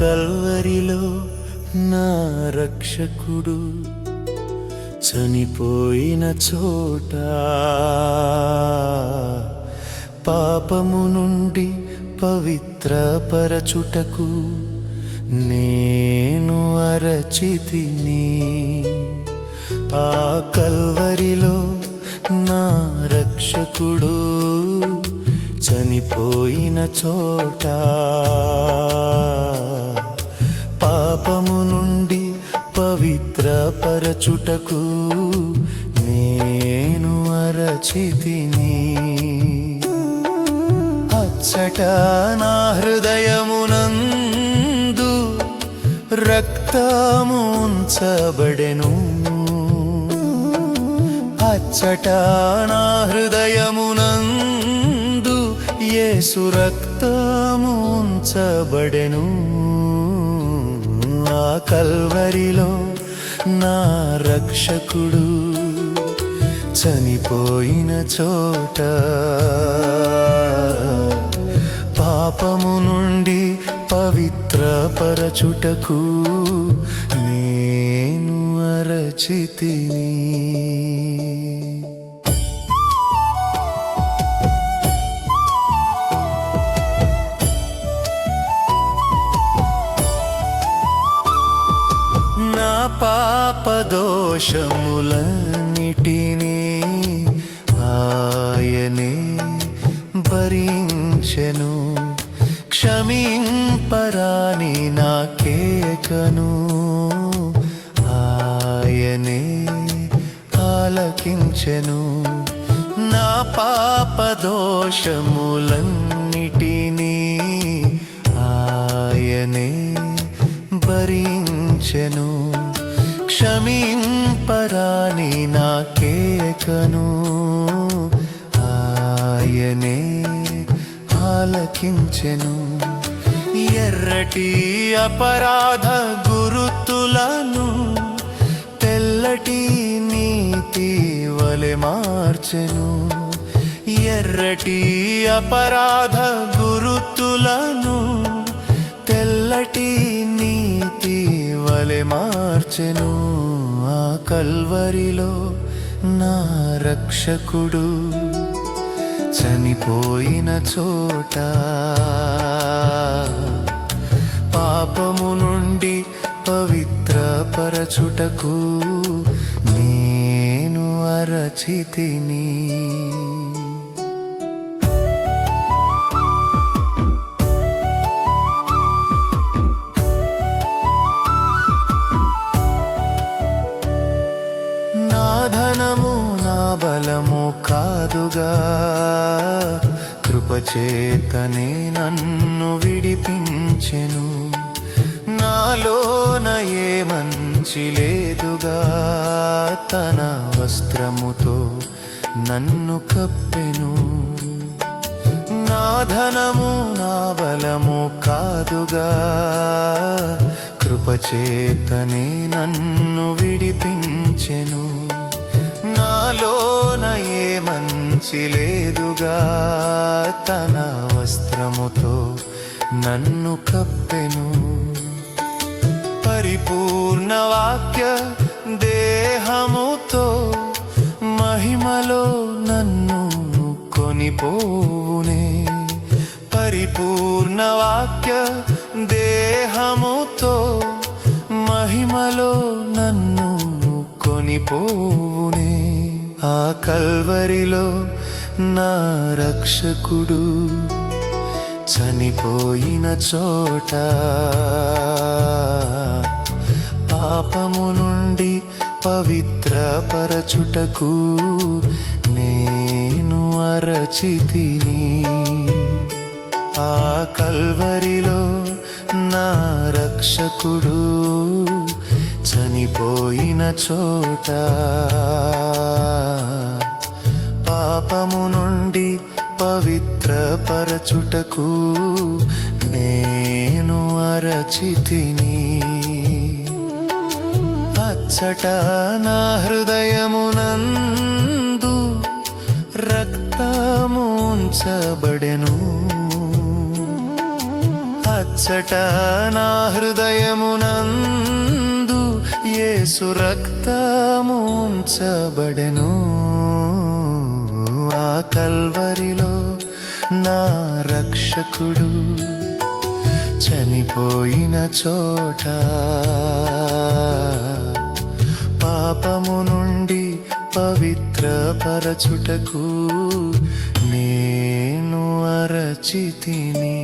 కల్వరిలో నా రక్షకుడు చనిపోయిన చోట పాపము నుండి పవిత్రపరచుటకు నేను అరచితిని. ఆ కల్వరిలో నా రక్షకుడు చనిపోయిన చోట పవిత్రపరచుటకు నేను అరచితిని. అచ్చట నా హృదయమునందు రక్తముంచబడెను. అచ్చట నా హృదయమునందు యేసు రక్తముంచబడెను. ఉంచబడెను కల్వరిలో నా రక్షకుడు చనిపోయిన చోట పాపము నుండి పవిత్రపరచుటకు నేను అరచితిని. పాపదోషములన్నిటినీ ఆయనే భరించెను. క్షమింపరాని నా కేకను ఆయనే ఆలకించెను. నా పాపదోషములన్నిటినీ ఆయనే భరించెను. క్షమింపరాని నా కేకను ఆయనే ఆలకించెను. ఎర్రటి అపరాధ గురుతులను తెల్లటి నీతి వలె మార్చెను. ఎర్రటి అపరాధ గురుతులను చల్లటి నీతి వలె మార్చెను ఆ కల్వరిలో నా రక్షకుడు. చనిపోయిన చోట పాపము నుండి పవిత్ర పరచుటకు నేను అరచితిని. బలము కాదుగా. కృపచేతనే నన్ను విడిపించెను. నాలోన ఏ మంచి లేదుగా. తన వస్త్రముతో నన్ను కప్పెను. నా ధనము నా బలము కాదుగా. కృపచేతనే నన్ను విడిపించెను. నాలోన ఏ మంచి లేదుగా తన వస్త్రముతో నన్ను కప్పెను. పరిపూర్ణ వాక్య దేహముతో మహిమలో నన్ను కొనిపోవునే. పరిపూర్ణ వాక్య దేహముతో మహిమలో నన్ను కొనిపోవునే. ఆ కల్వరిలో నా రక్షకుడు చనిపోయిన చోట పాపము నుండి పవిత్రపరచుటకు నేను అరచితిని. ఆ కల్వరిలో నా రక్షకుడు చనిపోయిన చోట పాపము నుండి పవిత్రపరచుటకు నేను అరచితిని. అచ్చట నా హృదయమునందు రక్తముంచబడెను. అచ్చట నా హృదయమునందు ఏసు రక్తముంచబడెను. ఉంచబడెను కల్వరిలో నా రక్షకుడు చనిపోయిన చోట పాపము నుండి పవిత్రపరచుటకు నేను అరచితిని